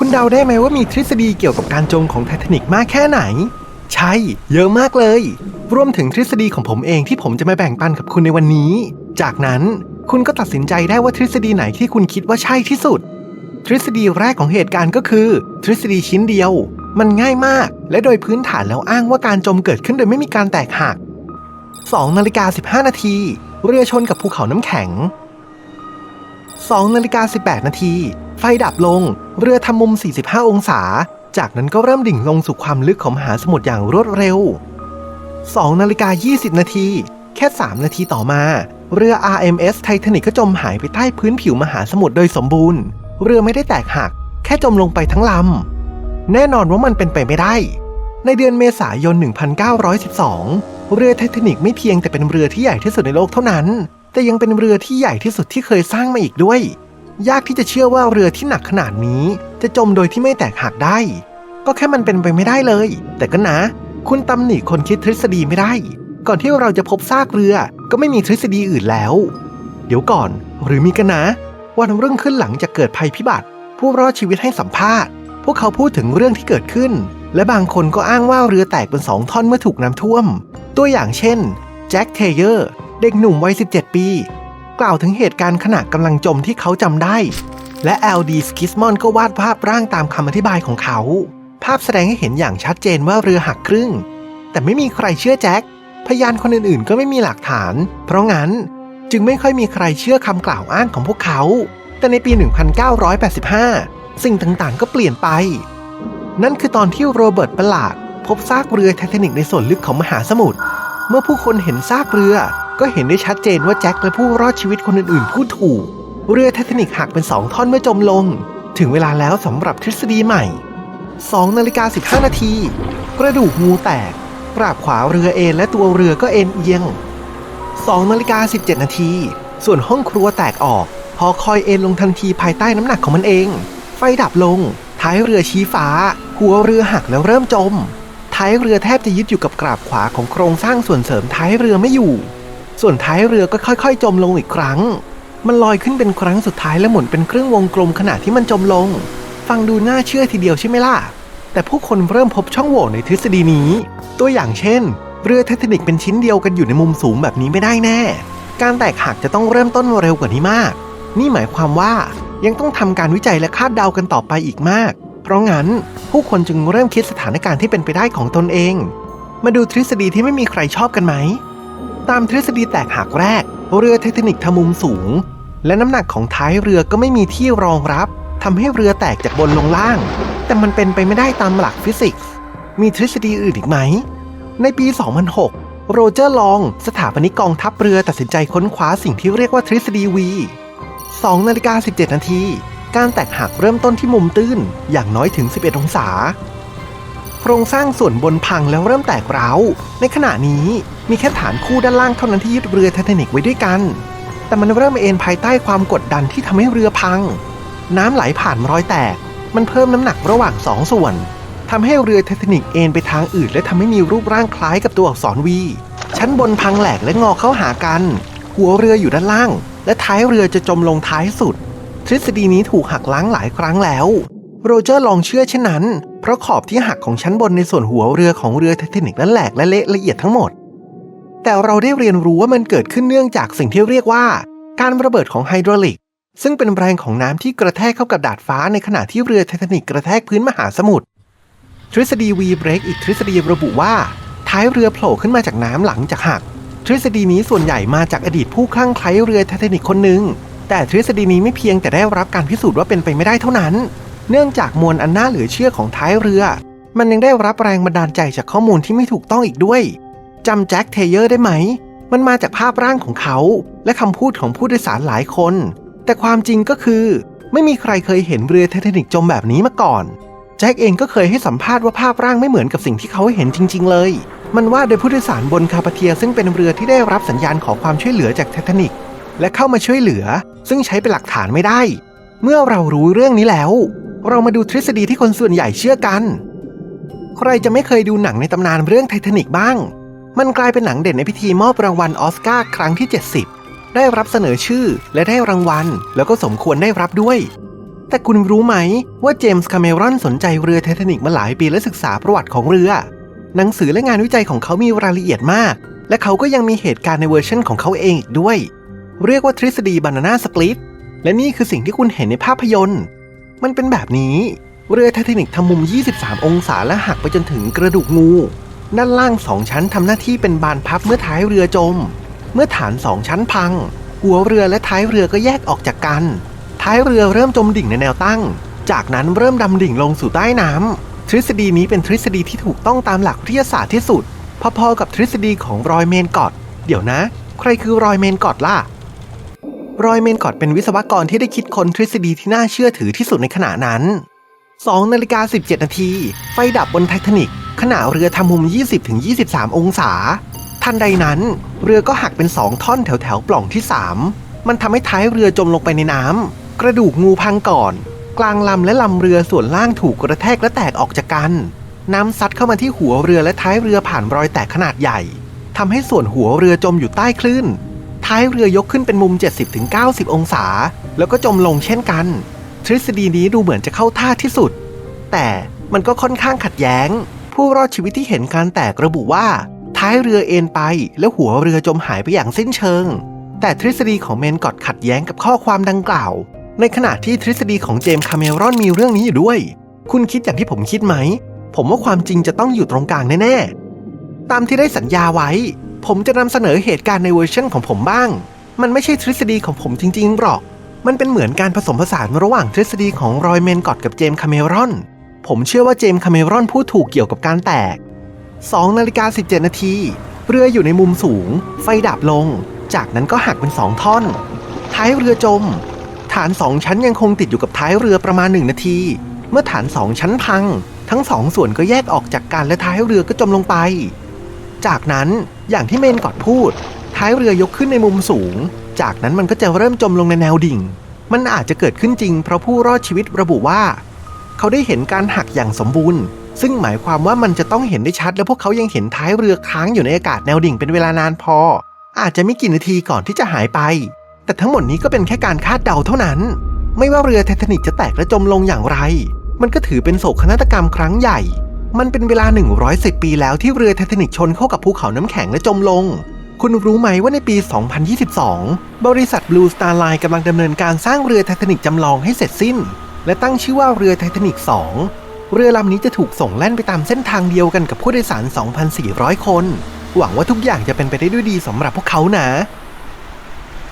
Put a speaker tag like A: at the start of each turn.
A: คุณเดาได้ไหมว่ามีทฤษฎีเกี่ยวกับการจมของไททานิกมากแค่ไหน ใช่ เยอะมากเลย รวมถึงทฤษฎีของผมเองที่ผมจะมาแบ่งปันกับคุณในวันนี้ จากนั้นคุณก็ตัดสินใจได้ว่าทฤษฎีไหนที่คุณคิดว่าใช่ที่สุด ทฤษฎีแรกของเหตุการณ์ก็คือ ทฤษฎีชิ้นเดียว มันง่ายมาก และโดยพื้นฐานแล้วอ้างว่าการจมเกิดขึ้นโดยไม่มีการแตกหัก2นาฬิกา15 นาที เรือชนกับภูเขาน้ำแข็ง2นาฬิกา18 นาที ไฟดับลง เรือทำมุม 45 องศา จากนั้นก็เริ่มดิ่งลงสู่ความลึกของมหาสมุทรอย่างรวดเร็ว 2 นาฬิกา 20 นาที แค่ 3 นาทีต่อมา เรือ RMS ไททานิกก็จมหายไปใต้พื้นผิวมหาสมุทรโดยสมบูรณ์ เรือไม่ได้แตกหัก แค่จมลงไปทั้งลำ แน่นอนว่ามันเป็นไปไม่ได้ ในเดือนเมษายน 1912 เรือไททานิกไม่เพียงแต่เป็นเรือที่ใหญ่ที่สุดในโลกเท่านั้น แต่ยังเป็นเรือที่ใหญ่ที่สุดที่เคยสร้างมาอีกด้วย ยากที่จะเชื่อว่าเรือที่หนักขนาดนี้ จะจมโดยที่ไม่แตกหักได้ ก็แค่มันเป็นไปไม่ได้เลย แต่ก็นะ คุณตำหนิคนคิดทฤษฎีไม่ได้ ก่อนที่เราจะพบซากเรือก็ไม่มีทฤษฎีอื่นแล้ว เดี๋ยวก่อน หรือมีกันนะวันรุ่องขึ้นหลังจากเกิดภัยพิบัติ ผู้รอดชีวิตให้สัมภาษณ์ พวกเขาพูดถึงเรื่องที่เกิดขึ้น และบางคนก็อ้างว่าเรือแตกเป็นสองท่อนเมื่อถูกน้ำท่วม ตัวอย่างเช่นแจ็คเทเยอร์ เด็กหนุ่มวัย 17 ปี กล่าวถึงเหตุการณ์ขณะกำลังจมที่เขาจำได้ และ LD s k i s m o n ก็วาดภาพร่างตามคำอธิบายของเขา ภาพแสดงให้เห็นอย่างชัดเจนว่าเรือหักครึ่ง แต่ไม่มีใครเชื่อแจ็คพยานคนอื่นๆ ก็ไม่มีหลักฐาน เพราะงั้นจึงไม่ค่อยมีใครเชื่อคำกล่าวอ้างของพวกเขา แต่ในปี 1985 สิ่งต่างๆ ก็เปลี่ยนไป นั่นคือตอนที่โรเบิร์ตประหลาด พบซากเรือไททานิกในส่วนลึกของมหาสมุทร เมื่อผู้คนเห็นซากเรือ ก็เห็นได้ชัดเจนว่าแจ็คและผู้รอดชีวิตคนอื่นๆพูดถูก เรือไททานิกหักเป็นสองท่อนเมื่อจมลง ถึงเวลาแล้วสำหรับทฤษฎีใหม่2นาฬิกา15 นาที กระดูกงูแตกกราบขวาเรือเอ็นและตัวเรือก็เอ็นเอียง2นาฬิกา17 นาที ส่วนห้องครัวแตกออก พอคอยเอ็นลงทันทีภายใต้น้ำหนักของมันเอง ไฟดับลง ท้ายเรือชี้ฟ้า หัวเรือหักแล้วเริ่มจม ท้ายเรือแทบจะยึดอยู่กับกราบขวาของโครงสร้างส่วนเสริมท้ายเรือไม่อยู่ ส่วนท้ายเรือก็ค่อยๆ จมลงอีกครั้ง มันลอยขึ้นเป็นครั้งสุดท้ายและหมุนเป็นครึ่งวงกลมขณะที่มันจมลง ฟังดูน่าเชื่อทีเดียวใช่ไหมล่ะ แต่ผู้คนเริ่มพบช่องโหว่ในทฤษฎีนี้ ตัวอย่างเช่น เรือไททานิกเป็นชิ้นเดียวกันอยู่ในมุมสูงแบบนี้ไม่ได้แน่ การแตกหักจะต้องเริ่มต้นเร็วกว่านี้มาก นี่หมายความว่ายังต้องทำการวิจัยและคาดเดากันต่อไปอีกมาก เพราะงั้นผู้คนจึงเริ่มคิดสถานการณ์ที่เป็นไปได้ของตนเอง มาดูทฤษฎีที่ไม่มีใครชอบกันไหม ตามทฤษฎีแตกหักแรก เรือไททานิกทำมุมสูง และน้ำหนักของท้ายเรือก็ไม่มีที่รองรับทำให้เรือแตกจากบนลงล่าง แต่มันเป็นไปไม่ได้ตามหลักฟิสิกส์ มีทฤษฎีอื่นอีกไหม ในปี 2006 โรเจอร์ลอง สถาปนิกกองทัพเรือตัดสินใจค้นคว้าสิ่งที่เรียกว่าทฤษฎี V 2นาฬิกา17 นาที การแตกหักเริ่มต้นที่มุมตื้นอย่างน้อยถึง 11 องศา รงสร้างส่วนบนพังแล้วเริ่มแตกร้าว ในขณะนี้มีแค่ฐานคู่ด้านล่างเท่านั้นที่ยึดเรือไททานิกไว้ด้วยกัน แต่มันเริ่มเอ็นภายใต้ความกดดันที่ทำให้เรือพัง น้ำไหลผ่านรอยแตก มันเพิ่มน้ำหนักระหว่างสองส่วนทำให้เรือไททานิกเอ็นไปทางอื่น และทำให้มีรูปร่างคล้ายกับตัวอักษรวีชั้นบนพังแหลกและงอเข้าหากัน หัวเรืออยู่ด้านล่าง และท้ายเรือจะจมลงท้ายสุด ทฤษฎีนี้ถูกหักล้างหลายครั้งแล้ว โรเจอร์ลองเชื่อเช่นนั้น ราะขอบที่หักของชั้นบนในส่วนหัวเรือของเรือไททานิกนั้นแหลกและเละละเอียดทั้งหมด แต่เราได้เรียนรู้ว่ามันเกิดขึ้นเนื่องจากสิ่งที่เรียกว่า การระเบิดของไฮดรอลิก ซึ่งเป็นแรงของน้ำที่กระแทกเข้ากับดาดฟ้าในขณะที่เรือไททานิกกระแทกพื้นมหาสมุทร ทฤษฎี V break อีกทฤษฎีระบุว่า ท้ายเรือโผล่ขึ้นมาจากน้ำหลังจากหัก ทฤษฎีนี้ส่วนใหญ่มาจากอดีตผู้คลั่งไคล้เรือไททานิกคนหนึ่งแต่ทฤษฎีนี้ไม่เพียงแต่ได้รับการพิสูจน์ว่าเป็นไปไม่ได้เท่านั้น เนื่องจากมวลอันน่าเหลือเชื่อของท้ายเรือ มันยังได้รับแรงบันดาลใจจากข้อมูลที่ไม่ถูกต้องอีกด้วยจำแจ็คเทเยอร์ได้ไหม มันมาจากภาพร่างของเขา และคำพูดของผู้โดยสารหลายคน แต่ความจริงก็คือ ไม่มีใครเคยเห็นเรือไททานิกจมแบบนี้มาก่อน แจ็คเองก็เคยให้สัมภาษณ์ว่าภาพร่างไม่เหมือนกับสิ่งที่เขาเห็นจริง ๆ เลย มันว่าโดยผู้โดยสารบนคาปาเทียซึ่งเป็นเรือที่ได้รับสัญญาณขอความช่วยเหลือจากไททานิกและเข้ามาช่วยเหลือ ซึ่งใช้เป็นหลักฐานไม่ได้ เมื่อเรารู้เรื่องนี้แล้ว เรามาดูทฤษฎีที่คนส่วนใหญ่เชื่อกัน ใครจะไม่เคยดูหนังในตำนานเรื่องไททานิกบ้าง มันกลายเป็นหนังเด่นในพิธีมอบรางวัลออสการ์ครั้งที่ 70 ได้รับเสนอชื่อและได้รางวัล แล้วก็สมควรได้รับด้วย แต่คุณรู้ไหมว่าเจมส์คาเมรอนสนใจเรือไททานิกมาหลายปีและศึกษาประวัติของเรือ หนังสือและงานวิจัยของเขามีรายละเอียดมาก และเขาก็ยังมีเหตุการณ์ในเวอร์ชันของเขาเองอีกด้วย เรียกว่าทฤษฎีบานาน่าสปลิตและนี่คือสิ่งที่คุณเห็นในภาพยนตร์ มันเป็นแบบนี้ เรือไททานิกทำมุม 23 องศาและหักไปจนถึงกระดูกงู ด้านล่างสองชั้นทำหน้าที่เป็นบานพับเมื่อท้ายเรือจม เมื่อฐานสองชั้นพัง หัวเรือและท้ายเรือก็แยกออกจากกัน ท้ายเรือเริ่มจมดิ่งในแนวตั้ง จากนั้นเริ่มดำดิ่งลงสู่ใต้น้ำทฤษฎีนี้เป็นทฤษฎีที่ถูกต้องตามหลักวิทยาศาสตร์ที่สุด พอๆกับทฤษฎีของรอยเมนกอดเดี๋ยวนะ ใครคือรอยเมนกอดล่ะ รอยเมนกอดเป็นวิศวกรที่ได้คิดค้นทฤษฎีที่น่าเชื่อถือที่สุดในขณะนั้น 2นาฬิกา17 นาที ไฟดับบนไททานิกขณะเรือทำมุม 20-23 องศา ทันใดนั้น เรือก็หักเป็น2ท่อนแถวแถวปล่องที่ 3 มันทำให้ท้ายเรือจมลงไปในน้ำ กระดูกงูพังก่อน กลางลำและลำเรือส่วนล่างถูกกระแทกและแตกออกจากกัน น้ำซัดเข้ามาที่หัวเรือและท้ายเรือผ่านรอยแตกขนาดใหญ่ทำให้ส่วนหัวเรือจมอยู่ใต้คลื่น ท้ายเรือยกขึ้นเป็นมุม 70-90 องศา แล้วก็จมลงเช่นกัน ทฤษฎีนี้ดูเหมือนจะเข้าท่าที่สุด แต่มันก็ค่อนข้างขัดแย้ง ผู้รอดชีวิตที่เห็นการแตกระบุว่า ท้ายเรือเอ็นไป แล้วหัวเรือจมหายไปอย่างสิ้นเชิง แต่ทฤษฎีของเมนกอดขัดแย้งกับข้อความดังกล่าว ในขณะที่ทฤษฎีของเจมส์คาเมรอนมีเรื่องนี้อยู่ด้วย คุณคิดอย่างที่ผมคิดไหม ผมว่าความจริงจะต้องอยู่ตรงกลางแน่ๆตามที่ได้สัญญาไว้ ผมจะนำเสนอเหตุการณ์ในเวอร์ชันของผมบ้าง มันไม่ใช่ทฤษฎีของผมจริง ๆ หรอก มันเป็นเหมือนการผสมผสานระหว่างทฤษฎีของรอยเมนกอดกับเจมส์คาเมรอน ผมเชื่อว่าเจมส์คาเมรอนพูดถูกเกี่ยวกับการแตก2นาฬิกา17 นาที เรืออยู่ในมุมสูง ไฟดับลง จากนั้นก็หักเป็น2ท่อน ท้ายเรือจม ฐาน2ชั้นยังคงติดอยู่กับท้ายเรือประมาณ1นาที เมื่อฐาน2ชั้นพัง ทั้งสองส่วนก็แยกออกจากกันและท้ายเรือก็จมลงไป จากนั้นอย่างที่เมนกอดพูด ท้ายเรือยกขึ้นในมุมสูง จากนั้นมันก็จะเริ่มจมลงในแนวดิ่ง มันอาจจะเกิดขึ้นจริงเพราะผู้รอดชีวิตระบุว่า เขาได้เห็นการหักอย่างสมบูรณ์ ซึ่งหมายความว่ามันจะต้องเห็นได้ชัด และพวกเขายังเห็นท้ายเรือค้างอยู่ในอากาศแนวดิ่งเป็นเวลานานพอ อาจจะไม่กี่นาทีก่อนที่จะหายไป แต่ทั้งหมดนี้ก็เป็นแค่การคาดเดาเท่านั้น ไม่ว่าเรือไททานิกจะแตกและจมลงอย่างไร มันก็ถือเป็นโศกนาฏกรรมครั้งใหญ่ มันเป็นเวลา 110 ปีแล้วที่เรือไททานิกชนเข้ากับภูเขาน้ำแข็งและจมลง คุณรู้ไหมว่าในปี 2022 บริษัท Blue Star Line กำลังดำเนินการสร้างเรือไททานิกจำลองให้เสร็จสิ้น และตั้งชื่อว่าเรือไททานิก 2 เรือลำนี้จะถูกส่งแล่นไปตามเส้นทางเดียวกันกับผู้โดยสาร 2,400 คน หวังว่าทุกอย่างจะเป็นไปได้ด้วยดีสำหรับพวกเขานะ